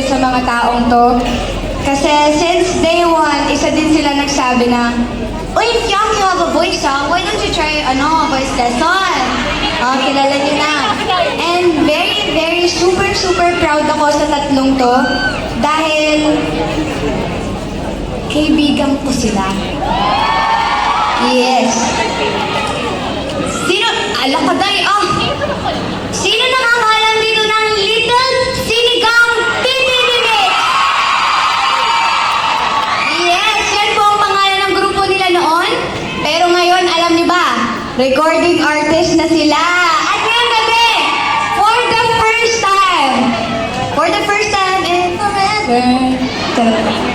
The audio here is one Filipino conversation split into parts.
dito sa mga taong to. Kasi since day one, isa din sila nagsabi na, Uy, Fiam, you have a voice ah. Why don't you try, ano, voice lesson? Oh, kilala niyo na. And very, very, super, super proud ako sa tatlong to. Dahil, kaibigan ko sila. Yes. Sino? Ala ka day, ah! Sino recording artist na sila. At ngayon gabi, for the first time, for the first time and forever,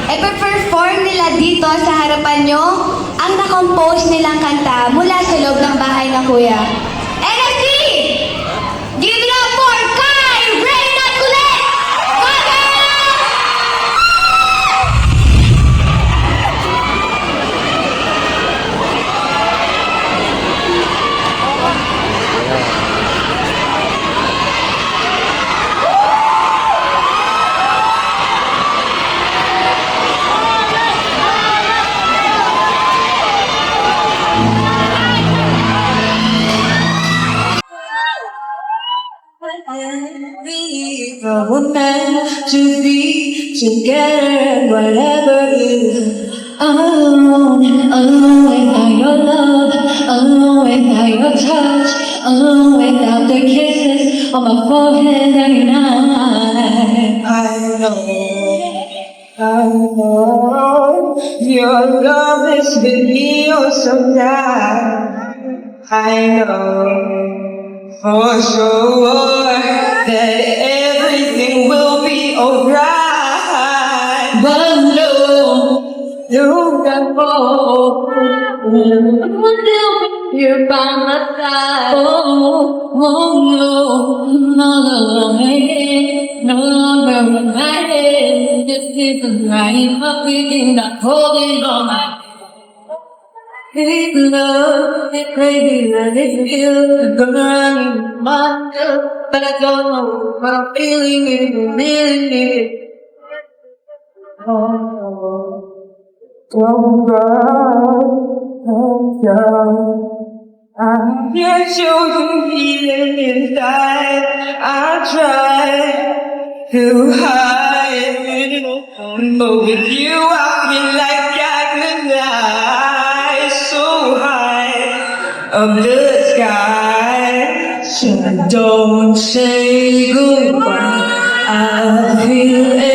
Ipe-perform nila dito sa harapan nyo ang na-compose nilang kanta mula sa loob ng bahay na kuya. Together, whatever you alone, alone without your love, alone without your touch, alone without the kisses on my forehead every night. I know, I know, your love is with me oh so now. I know. For sure that everything will be alright. No, you got fall. You're by my side. Oh, oh, no, no, hey, no longer in my head. This is the life of thinking that holding on my Hey, love, it's crazy that it feels around my head, but I don't know what I'm feeling in feeling it. Oh, oh, oh, oh, I can't show you feeling inside. I try to hide but with you I feel like I could fly so high up the sky. So don't say goodbye. I feel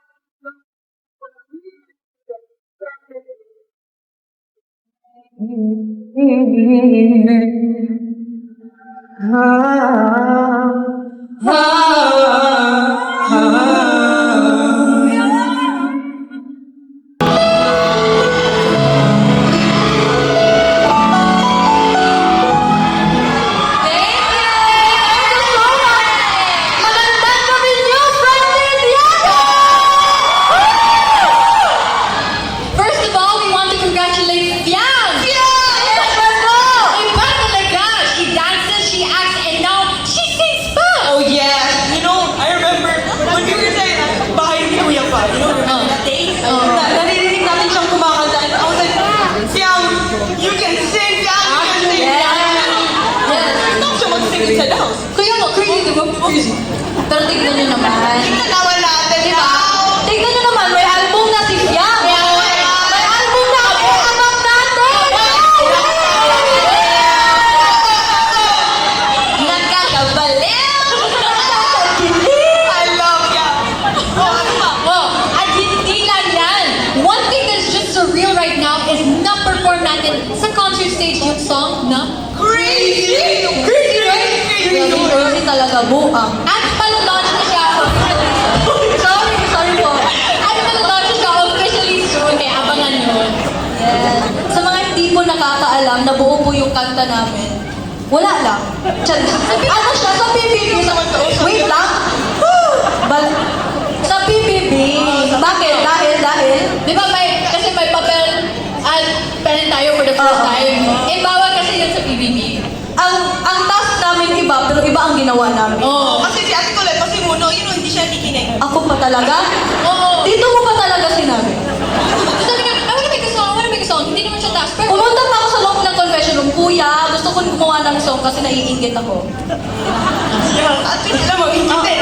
Magandang Pero Percy talaga buang. Ah. At palunod na siya. Sorry, sorry po. At palunod siya officially soon. Kaya abangan yun. Yes. Sa mga hindi po nakakaalam, nabuo po yung kanta namin. Wala lang. Tiyan. Ano siya? Sa PBB. Wait lang. Bal sa PBB. Bakit? Dahil, dahil. Di ba may, kasi may papel at parent tayo for the first time. Ginawa namin. Oo. Kasi si Ate Colette, kasi muno, yun o, hindi siya nakikinig. Ako pa talaga? Oo. Dito mo pa talaga sinabi? Sabi ka, I wanna make a song, I wanna make a song. Hindi naman siya task. Pero, Pumunta pa ako sa loob ng confession room. Kuya, gusto ko gumawa ng song kasi naiingit ako. At least alam mo, hindi tayo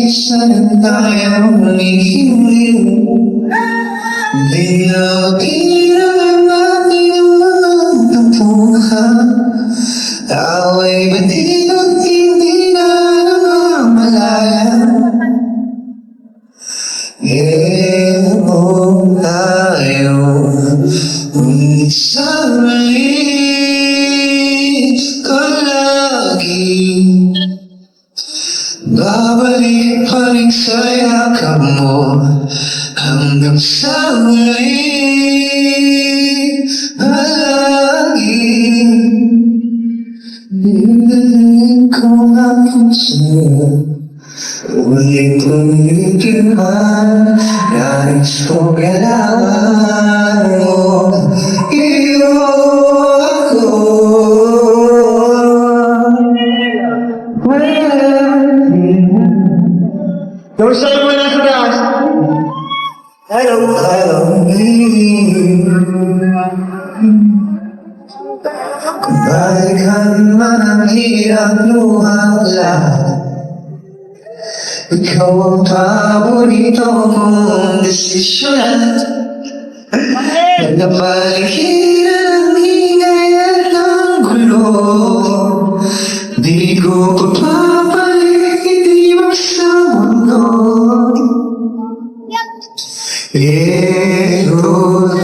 Krishna, I am only you. They love Babalik pa rin sa yakap mo Hanggang sa muli Palagi Dinalin ko ang puso Ulit-ulitin man Nais ko kailangan mo Iyo ako paborito kong desisyon. Nagpapaligiran ang ingay at ang gulo. Di ko papabalik, hindi mo sa mundo Pero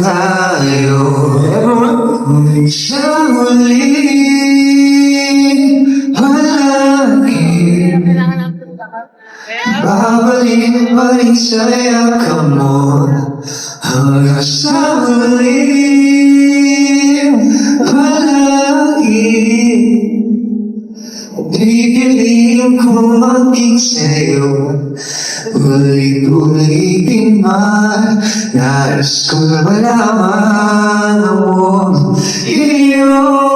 tayo sa muli Babalik pa rin sa yakap mo Hanggang sa muli. Palagi Pipiliin ko maging sa'yo Ulit-ulitin man Nais ko malaman mo Iyo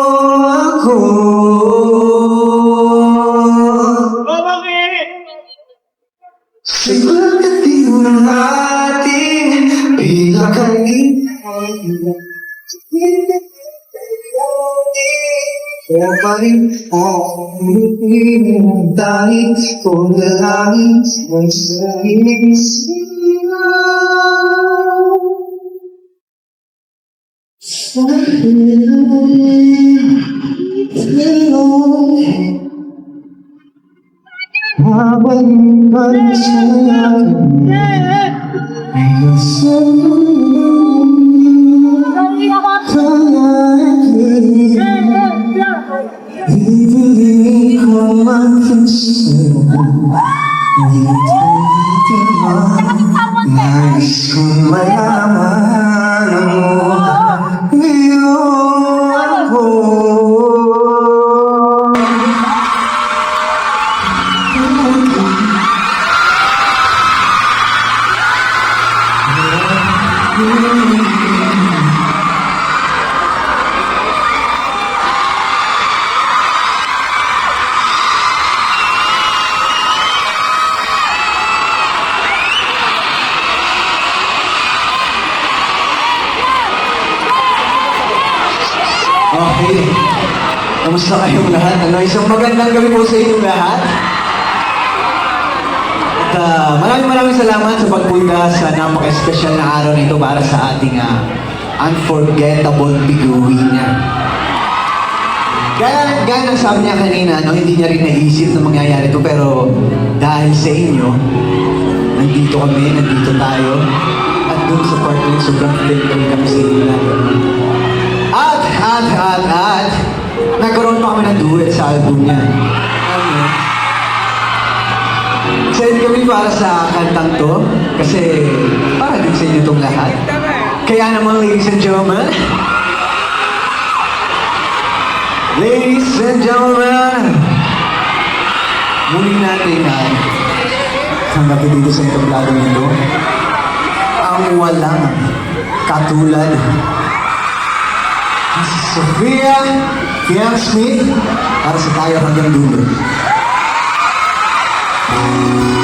Kaya pa rin ako umitin dahil kung lalangin ng sarili sila. Habang ibang sa'yo, ay Okay. Kamusta kayong lahat? Ano, isang magandang gabi po sa inyong lahat. At ah, maraming maraming salamat sa pagpunta sa napaka-espesyal na araw nito para sa ating ah, unforgettable biguin niya. Gaya, ng sabi niya kanina, no, hindi niya rin naisip na mangyayari ito, pero dahil sa inyo, nandito kami, nandito tayo, at dun sa part na sobrang feel kami sa inyo lahat. At, at, at, at, nagkaroon pa kami ng duet sa album niya. Excited kami para sa kantang to, kasi para din sa inyo itong lahat. Kaya naman, ladies and gentlemen, ladies and gentlemen, muli natin na tanggapin dito sa entablado nito ang walang katulad. Sofia Fiang Smith para sa tayo hanggang dulo. Bye.